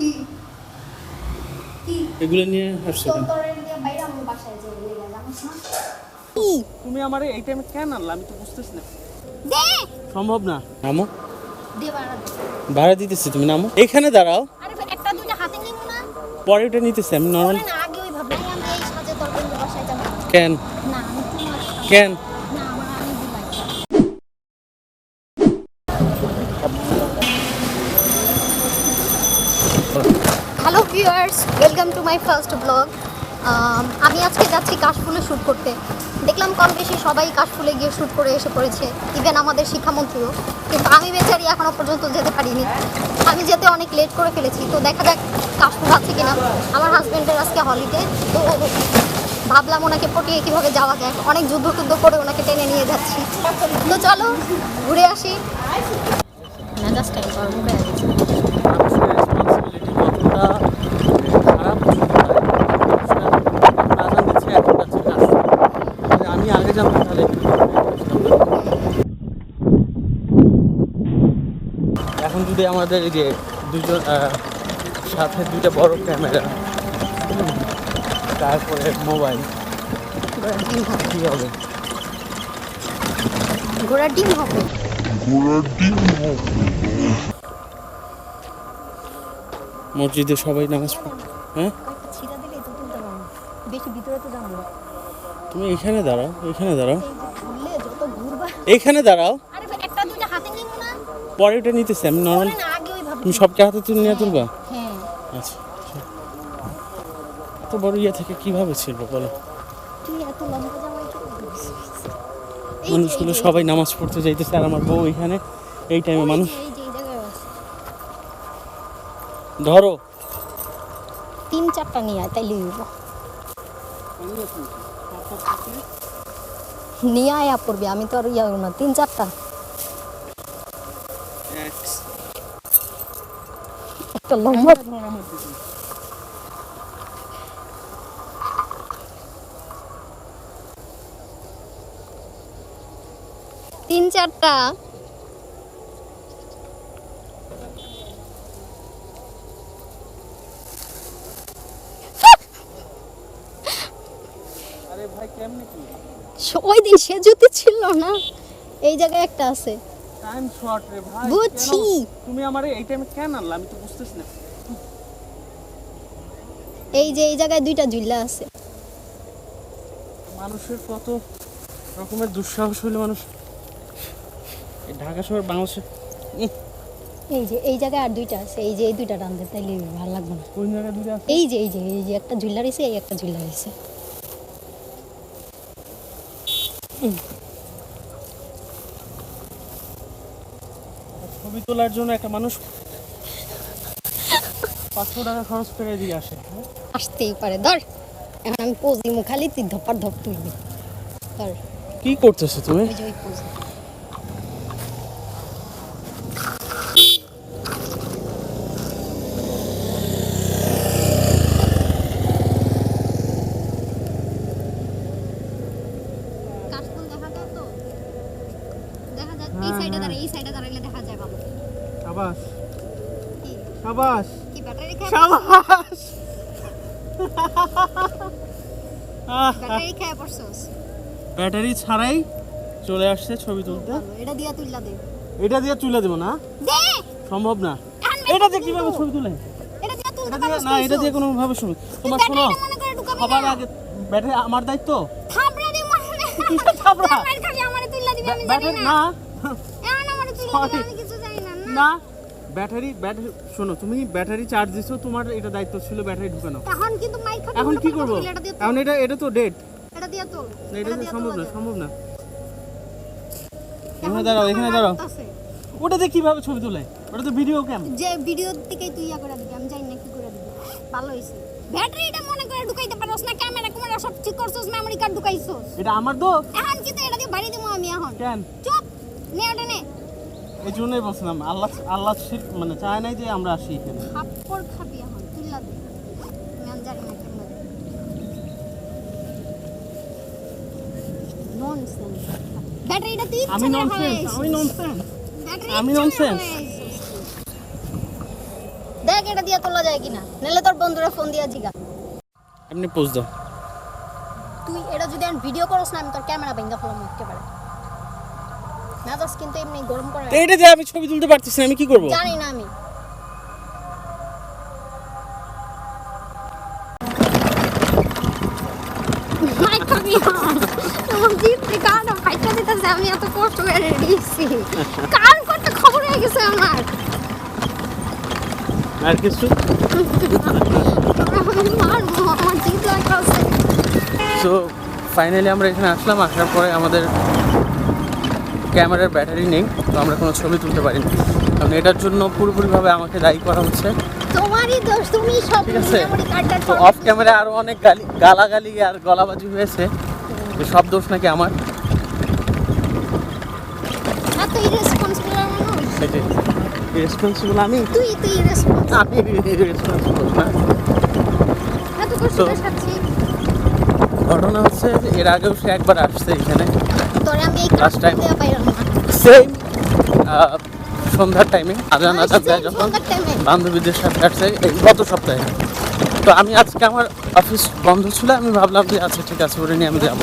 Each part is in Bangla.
কি? কি? এগুলো নিয়ে আসছো কেন? তুমি আমার এই টাইমে কেন আনলা? আমি তো বুঝতেছি না। সম্ভব না। নামো। ভাড়া দিতেছি তুমি নামো। এখানে দাঁড়াও। আরে একটা দুইটা হাতে নিব না? পরে ওটা নিতেছি আমি নর্মাল ওরে না আগে ওই ভাবলাই আমরা এই সাজে তোর বন্ধু বাসায় যাব না কেন আমি তোমার সাথে- কেন না আমার আমি দিলাই hello viewers welcome to my first blog আমি আজকে যাচ্ছি কাশফুলে শ্যুট করতে। দেখলাম কম বেশি সবাই কাশফুলে গিয়ে শ্যুট করে এসে পড়েছে ইভেন আমাদের শিক্ষামন্ত্রীও। কিন্তু আমি বেচারি এখনও পর্যন্ত যেতে পারিনি। আমি যেতে অনেক লেট করে ফেলেছি, তো দেখা যাক কাশফুল আছে কিনা। আমার হাজব্যান্ডের আজকে হলিডে তো ভাবলাম ওনাকে পটিয়ে কীভাবে যাওয়া যায়। অনেক যুদ্ধ টুদ্ধ করে ওনাকে টেনে নিয়ে যাচ্ছি। তো চলো, ঘুরে আসি। টাইম গরম হয়ে গেছে রেসপন্সিবিলিটি কতটা খারাপ আজান দিচ্ছে এখন যাচ্ছে কাজ যদি তাহলে। এখন যদি আমাদের যে দুজন সাথে দুইটা বড় ক্যামেরা তারপরে মোবাইল কী হবে? ঘোড়ার ডিম হবে। মসজিদে সবাই নামাজ পড়ে হ্যাঁ? কয়েকটা ছিটা দিলে তো তুলতে পারব। বেশি ভিতরে তো যাব তুমি এখানে দাঁড়াও এখানে দাঁড়াও। এখানে দাঁড়াও। পরে ওটা নিতেছি আমি নর্মাল তুমি সবকে হাতে তুলে নিয়ে তুলবা? হ্যাঁ। আচ্ছা তো বড় ইয়ে থেকে কীভাবে ছিল বলো? এত মানুষগুলো সবাই নামাজ পড়তে যাইতেছে আর আমার বউ এখানে এই টাইমে মানুষ ধরো। তিন চারটা নিয়ে তাইলে নিয়ে আয়া পড়বি আমি তো আর ইয়া না তিন চারটা। একটা লম্বা তিন চারটা আরে ভাই কেমনে কি ওই দিন সে জুতি ছিল না এই জায়গায় একটা আছে। টাইম শর্ট রে ভাই বুঝছি। তুমি আমার এই টাইমে কেন আনলা? আমি তো বুঝতেছি না। এই যে এই জায়গায় দুইটা ঝুল্লা আছে। মানুষের কত রকমের দুঃসাহস হলে মানুষ। এই ঢাকা শহর বাংলাদেশে এই যে এই জায়গায় আর দুইটা আছে। এই যে এই দুইটা টানতে তাইলে ভালো লাগবে না। কোন জায়গায় আছে? এই যে এই যে এই যে একটা ঝুল্লা রয়েছে এই একটা ঝুল্লা রয়েছে। ছবি তোলার জন্য একটা মানুষ পাঁচশো টাকা খরচ করে দিয়ে আসে? আসতেই পারে। ধর এখন আমি পোজ দিব খালি তুই ধপার ধপ তুলবি। ধর। কি করতেছো তুমি ওই যে ওই পোজ কাশফুল দেখা যায় তো দেখা যায় এই হ্যাঁ, সাইডে হ্যাঁ। দাঁড়াই এই সাইডে দাঁড়াইলে দেখা যায় ভালো সাবাস কি সাবাস। সাবাস। ব্যাটারি ছাড়াই চলে আসছে ছবি তুলতে। এটা দিয়া তুইলা দে। এটা দিয়ে তুলে দেবো না। দে! সম্ভব না। এটা দিয়ে কীভাবে। ছবি তুলে? এটা দিয়া না এটা দিয়ে কোনো ভাবে ছবি তোমার শোনো সবার আগে ব্যাটারি আমার দায়িত্ব? থাবড়া দে মনে কিসের থাবড়া? মার আমারে তুইলা দিবি আমি জানি ব্যাটারি না। না। আমারে তুইলা দিবি আমি কিছু জানি না। না। ব্যাটারি ব্যাটারি শোনো তুমি ব্যাটারি চার্জ দিছো তোমার এটা দায়িত্ব ছিল ব্যাটারি ঢুকানো। এখন কিন্তু মাইক এখন কি করব? এখন এটা এটা তো ডেট এটা দিয়ে তুল। এটা তো সম্ভব না সম্ভব না। এখানে দাঁড়াও এখানে দাঁড়াও। ওটাতে কীভাবে ছবি তুলে? ওটা তো ভিডিও ক্যাম যে ভিডিও থেকেই তুই ইয়া করে দিবি আমি জানি না কি করে দিবি। ভালো হইছে ব্যাটারিটা মনে করে ঢুকাইতে পারছস না ক্যামেরা ক্যামেরা সব ঠিক করছস মেমরি কার্ড ঢুকাইছস। এটা আমার দোষ? এখন কিন্তু এটা দিয়ে বাড়ি দেবো আমি এখন। কেন? চুপ! নে ওটা নে। এই জন্যই বলছিলাম আল্লাহ আল্লাহ মানে চায় নাই যে আমরা আসি এখানে। থাপ্পড় খাবি এখন তুইলা দে আমি আর জানি না কেমন ননসেন্স ব্যাটারিটা তুই আমি ননসেন্স আমি ননসেন্স আমি nonsense? দে দেখ এটা দিয়ে তোলা যায় কিনা নাহলে তোর বন্ধুরা ফোন দিয়া জিগা। এমনি পোজ দাও। তুই এটা যদি আমি ভিডিও করস না আমি তোর ক্যামেরা ভেঙে ফেলাম একেবারে। মেজাজ কিন্তু এমনি গরম করে তো এটা দিয়ে আমি ছবি তুলতে পারতেছি না আমি কি করব? জানি না আমি। এত কষ্ট করে করতে খবর হয়ে গেছে আমার। আর কিছু? সো ফাইনালি আমরা এখানে আসলাম আসার পরে আমাদের ক্যামেরার ব্যাটারি নেই তো আমরা কোনো ছবি তুলতে পারিনি। কারণ এটার জন্য পুরোপুরিভাবে আমাকে দায়ী করা হচ্ছে। তোমারই দোষ তুমি সব ঠিক আছে? তো অফ ক্যামেরা আরও অনেক গালি গালাগালি আর গলাবাজি হয়েছে। তো সব দোষ নাকি আমার? রেসপন্সিবল আমি? তুই তুই রেসপন্সিবল না? ঘটনা হচ্ছে যে এর আগেও সে একবার আসছে এখানে। পাইলাম না। সেম সন্ধ্যার টাইমে আজান আজান দেয় যখন বান্ধবীদের সাথে আসছে এই গত সপ্তাহে। তো আমি আজকে আমার অফিস বন্ধ ছিল আমি ভাবলাম যে আচ্ছা ঠিক আছে ওরে নিয়ে আমি যাব।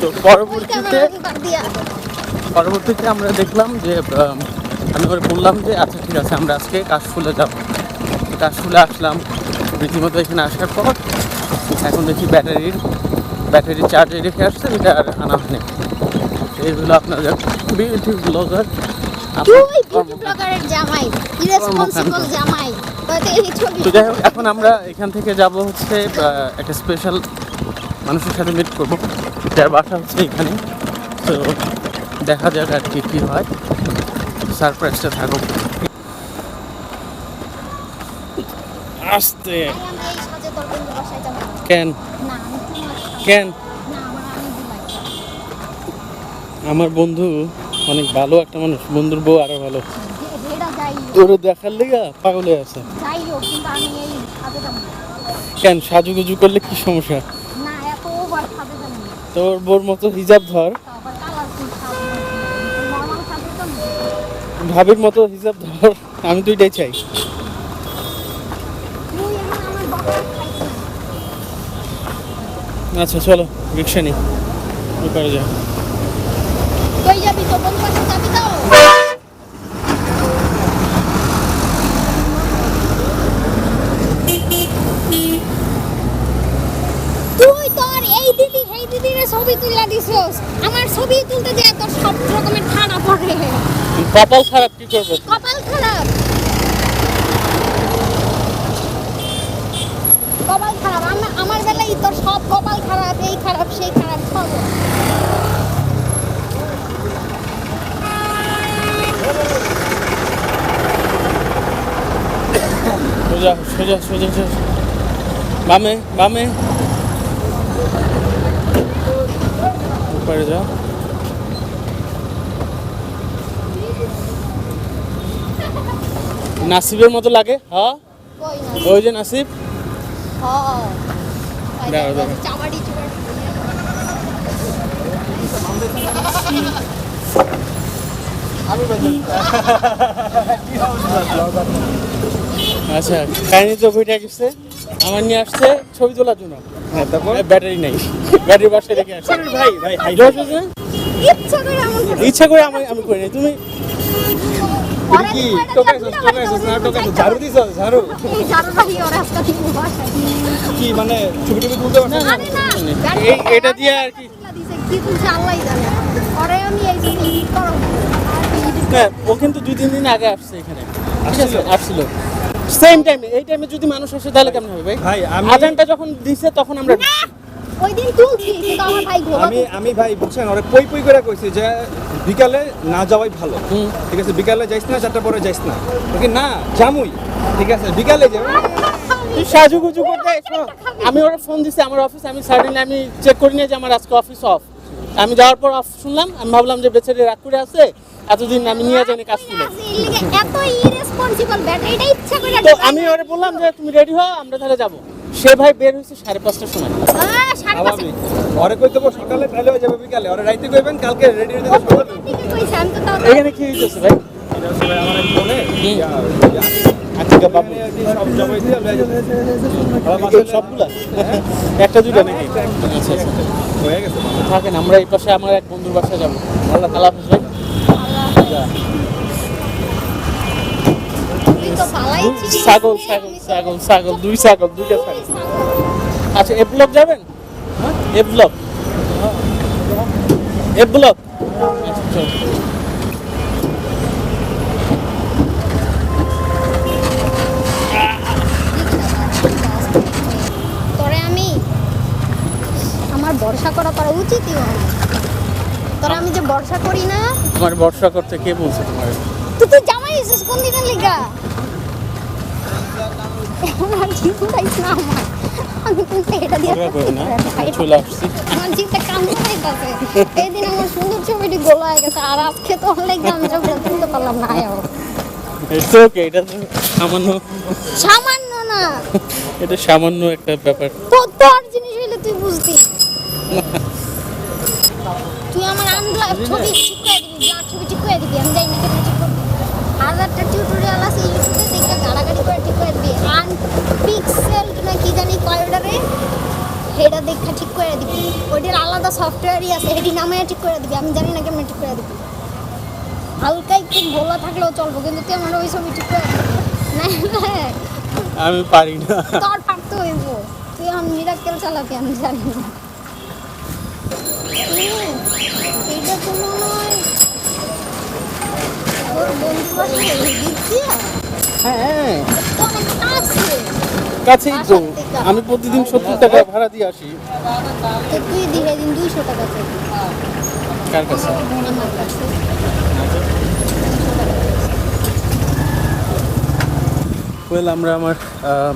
তো পরবর্তীতে পরবর্তীতে আমরা দেখলাম যে আমি ওরে বললাম যে আচ্ছা ঠিক আছে আমরা আজকে কাশফুলে যাব। কাশফুলে আসলাম। রীতিমতো এখানে আসার পর এখন দেখি ব্যাটারির ব্যাটারি চার্জে রেখে আসছে এটা আর আনা হয়নি। তো এই হলো আপনাদের বিউটি ব্লগার তো যাই হোক এখন আমরা এখান থেকে যাব হচ্ছে একটা স্পেশাল মানুষের সাথে মিট করব। যার বাসা হচ্ছে এখানে। তো দেখা যাক আর কি কী হয়। সারপ্রাইজটা থাকুক। আসতে। কেন? কেন? আমার বন্ধু অনেক ভালো একটা মানুষ বন্ধুর বউ আরও ভালো। তোরে দেখার লেগা পাগল হয়ে আছে। কেন সাজুগুজু করলে কি সমস্যা। তোর বোর মতো হিজাব ধর। ভাবির মতো হিজাব ধর। আমি তো এটাই চাই তুই এখন আমার বাবা খাইছিস আচ্ছা চলো রিক্সা নিই। ওই যা কই যাবি তো? বন্ধু বাসায় যাবি তো? তুই তোর এই দিদি দিদির ছবি তুলে দিছস। আমার ছবি তুলতে যে তোর সব রকমের পড়ে কপাল খারাপ কি করব? কপাল খারাপ কপাল খারাপ আমার আমার বেলায় তোর সব কপাল খারাপ এই খারাপ সেই খারাপ সব সোজা সোজা সোজা সোজা। বামে বামে। উপরে যা নাসিবের মতো লাগে হ্যাঁ ওই যে নাসিব। হ্যাঁ আচ্ছা কাহিনী তো বইটা গেছে আমার নিয়ে আসছে ছবি তোলার জন্য হ্যাঁ তারপর ব্যাটারি নেই ব্যাটারি বাসায় রেখে আসছে ভাই ভাই হাই দোষ আছে না? ইচ্ছা করে করছিস। ইচ্ছা করে আমি আমি করি নাই তুমি কি না ঝাড়ু ঝাড়ু কি মানে ছবি টবি তুলতে পারছিস না, এই- এটা দিয়ে আর কি তুলা কি তুলছে আল্লাহই জানে। ওরে আমি এই যে করব। আর edit না ও কিন্তু দুই তিন দিন আগে আসছে এখানে ঠিক আছে আসছিল? আসছিল সেম টাইমে এই টাইমে যদি মানুষ আসে তাহলে কেমন হবে ভাই ভাই, আমি- আজানটা যখন দিছে তখন আমরা। ওই দিন তুলছি কিন্তু আমার ভাই ঘোলা আমি আমি ভাই বুঝছেন ওরে পই পই করে কইছি যে বিকালে না যাওয়াই ভালো হুম। ঠিক আছে বিকালে যাইস না চারটা পরে যাইস না ওকে না জামুই ঠিক আছে বিকালে যাবে তুই সাজুগুজু করতে। আমি ওরা ফোন দিছি আমার অফিস আমি সাডেনলি আমি চেক করি না যে আমার আজকে অফিস অফ আমি যাওয়ার পর শুনলাম আমি ভাবলাম যে বেচারি রাগ করে আছে এতদিন আমি নিয়ে যাইনি কাজ তুলে এত ইরেসপন্সিবল ব্যাটারিটা ইচ্ছা করে তো আমি ওরে বললাম যে তুমি রেডি হও আমরা তাহলে যাব। সে ভাই বের হয়েছে সাড়ে পাঁচটার সময়। স্বাভাবিক। কই দেবো সকালে তাহলে হয়ে যাবে বিকালে। ওরে রাইতে কইবেন কালকে রেডি হয়ে যাবে সকালে। ঠিকই কইছে, আমি তো তাও এখানে কি হইতেছে ভাই? আমার ইয়া, আচ্ছা বাবু। সবগুলা। একটা দুইটা নাকি? আচ্ছা আচ্ছা। হয়ে গেছে। থাকেন আমরা এই পাশে আমার এক বন্ধুর বাসায় যাব। আল্লাহ আল্লাহ হাফেজ। ছাগল ছাগল ছাগল ছাগল দুই ছাগল দুইটা ছাগল। আচ্ছা এ ব্লক যাবেন? A block? A block? আচ্ছা চল তোরে আমি আমার ভরসা করা করা উচিতই হয় তোরা আমি যে ভরসা করি না? তোমার বর্ষা করতে কে বলছে তোমার? তুই তুই জামাই এসেছিস কোন দিনের লিগা? আমার না আমার। আমি কিন্তু এটা দিয়ে চলে আসছি। আমার জিভটা কামড়ে যাইতাছে এই দিন আমার সুন্দর ছবিটি গোলা হয়ে গেছে আর আজকে তো অনেক গান ছবিটা তুলতে পারলাম না ইটস ওকে এটা তো সামান্য সামান্য না। এটা সামান্য একটা ব্যাপার। তো তোর জিনিস হইলে তুই বুঝতি তুই আমার আনব্লা ছবি ঠিক করে দিবি ব্লাড ছবি ঠিক করে দিবি আমি জানি না কেমন ঠিক করবি। হাজারটা টিউটোরিয়াল আছে ইউটিউবে দেখে গাড়াগাড়ি করে ঠিক করে দিবি। আন পিক্সেল না কি জানি কয়ডারে সেটা দেখে ঠিক করে দিবি। ওইটার আলাদা সফটওয়্যারই আছে এটি নামে ঠিক করে দিবি আমি জানি না কেমন ঠিক করে দিবি। হালকা একটু ভোলা থাকলেও চলবো কিন্তু তুই আমার ওই ছবি ঠিক করে দিবি। না আমি পারি না। তোর পারতে হইব। তুই আমি মিরাক্কেল চালাবি আমি জানি না। হয় হ্যাঁ। কাছেই তো। আমি প্রতিদিন সত্তর টাকা ভাড়া দিয়ে আসি। টাকা কার কাছে? ওয়েল আমরা আমার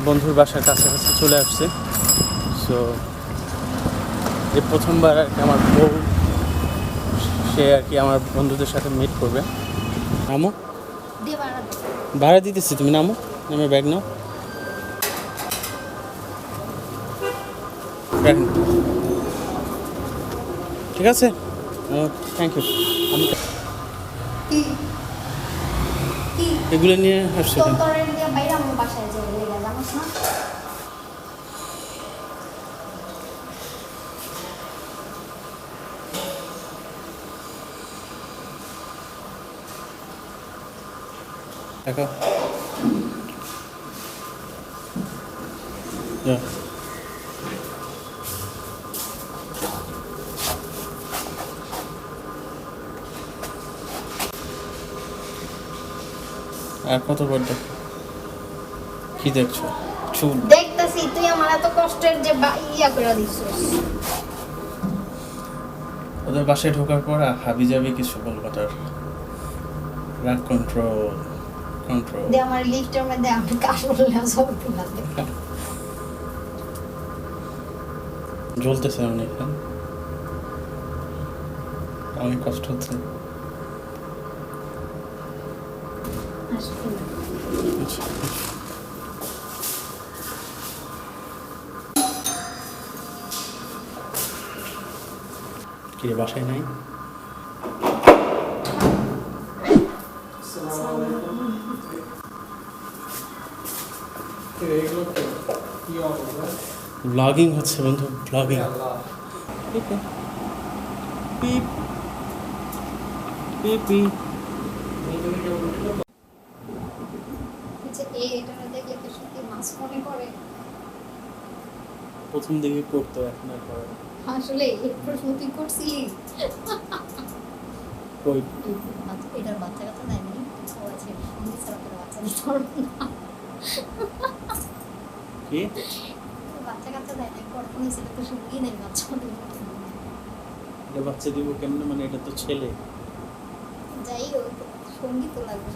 বন্ধুর বাসার কাছাকাছি চলে আসছি। সো এই প্রথমবার আর কি আমার বউ, সে আর কি আমার বন্ধুদের সাথে মিট করবে। নামো। ভাড়া দিতেছি তুমি নামো নামে ব্যাগ নাও। ঠিক আছে? থ্যাংক ইউ আমি এগুলো নিয়ে আসছি যা আর কত বার দেখ? কি দেখছ? চুল। দেখতেছি তুই আমার এত কষ্টের যে ইয়া করে দিছিস। ওদের বাসায় ঢোকার পর হাবি যাবি কিছু বলব তার। রাগ কন্ট্রোল আমার লিফটের মধ্যে আমি সব জ্বলতেছে অনেক অনেক কষ্ট হচ্ছে। কি বাসায় নাই? ব্লগিং হচ্ছে বন্ধু ব্লগিং আচ্ছা, মনে প্রথম দিকে করতো এখন আর করে আসলে এই প্রশ্ন তুই করছিলি। কই? এটার বাচ্চা কথা দেয়নি কি? বাচ্চা কাচ্চা দেয় না কখনই ছেলে তো সঙ্গী নেই বাচ্চা বাচ্চা দিব কেমনে? মানে এটা তো ছেলে। যাই হোক সঙ্গী তো লাগবে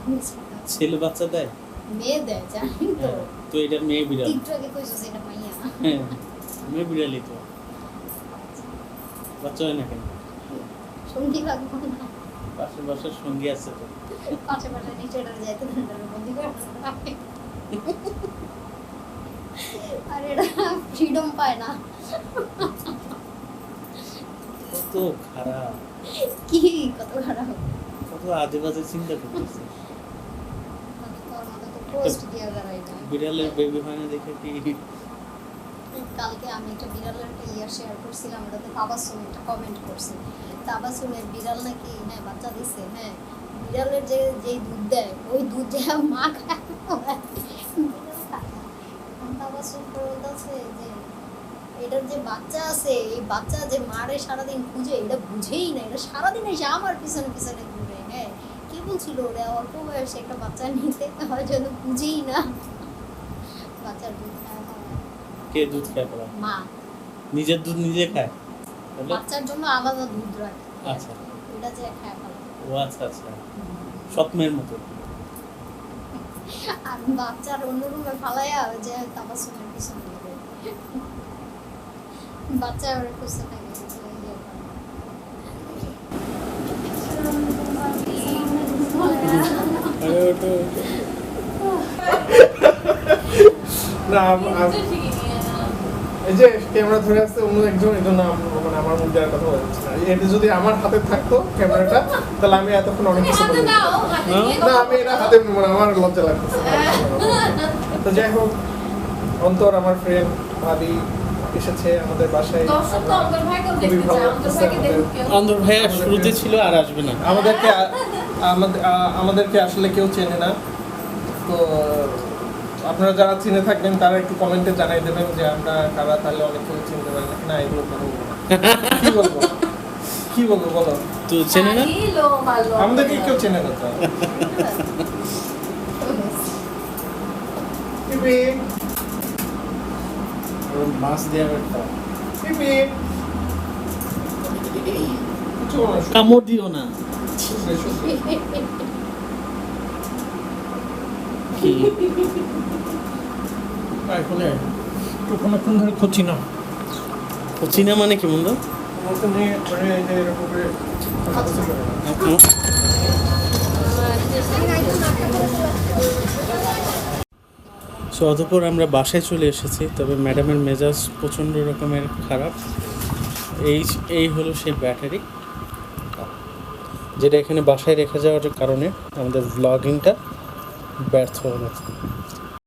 ছেলে বাচ্চা দেয়? মেয়ে দেয় জানি তো। হ্যাঁ, তো এটা মেয়ে বিড়াল। কইছিস এটা মাইয়া। হ্যাঁ মেয়ে বিড়ালই তো। বাচ্চা হয় না কেন? সঙ্গী লাগবে না। পাশের বাসার সঙ্গী আছে তো। পাশে পাশে নিচে যাইতে বন্দি করে আর এরা ফ্রিডম পায় না। কত খারাপ। কি কত খারাপ। কত আজে বাজে চিন্তা করতেছে। মানে বিড়ালের বেবি হয় না। দেখে কি কালকে আমি একটা বিড়ালের একটা ইয়া শেয়ার করছিলাম, ওটাতে তাবাসুম একটা কমেন্ট করছে তাবাসুমের বিড়াল নাকি হ্যাঁ বাচ্চা দিছে হ্যাঁ বিড়ালের যে, যেই দুধ দেয়, ওই দুধ যে মা খায় তাবাসুম বলতেছে যে, এটার যে বাচ্চা আছে, এই বাচ্চা যে মারে সারাদিন খুঁজে, এটা বুঝেই না এটা সারাদিন এসে আমার পিছনে পিছনে ঘুরে হ্যাঁ কে বলছিল ওরা অল্প বয়সে একটা বাচ্চা নিতে হয়তো বুঝেই না বাচ্চার দুধ খায়। কে দুধ খায় পড়া মা। নিজের দুধ নিজে খায়? বাচ্চার জন্য আলাদা দুধ রাখে। আচ্ছা। এটা যে খায় ভালো ও আচ্ছা আচ্ছা। স্বপ্নের মতো। আর বাচ্চার অন্য রুমে ফালাইয়া যে তাবাসুমের পিছনে লাগে বাচ্চা ওরা খুঁজতে থাকে না এই যে ক্যামেরা ধরে আছে অন্য একজন এই জন্য মানে আমার মুখ দেওয়ার কথা বলছি এটা যদি আমার হাতে থাকতো ক্যামেরাটা তাহলে আমি এতক্ষণ অনেক কিছু বলে দিতাম। না আমি এটা হাতে মানে আমার লজ্জা লাগতেছে। তো যাই হোক অন্তর আমার ফ্রেন্ড ভাবি এসেছে আমাদের বাসায়। খুবই ভালো অন্তর ভাইয়া শুরুতে ছিল আর আসবে না। আমাদেরকে আমাদেরকে আসলে কেউ চেনে না। তো আপনারা যারা চিনে থাকবেন তারা একটু কমেন্টে জানাই দেবেন যে আমরা কারা তাহলে অনেক কেউ চিনতে পারি না এগুলো কথা বলব কি বলব? কি বলব বলো? তো চেনে না? আমাদেরকে কেউ চেনে না তো। মাছ দেওয়ার একটা। কিছু কামড় দিও না। কি? ধরে না। মানে কি বন্ধু? মানে। সো অতপর আমরা বাসায় চলে এসেছি তবে ম্যাডামের মেজাজ প্রচণ্ড রকমের খারাপ। এই এই হলো সেই ব্যাটারি। যেটা এখানে বাসায় রেখে যাওয়ার কারণে আমাদের ব্লগিংটা ব্যর্থ হয়ে গেছে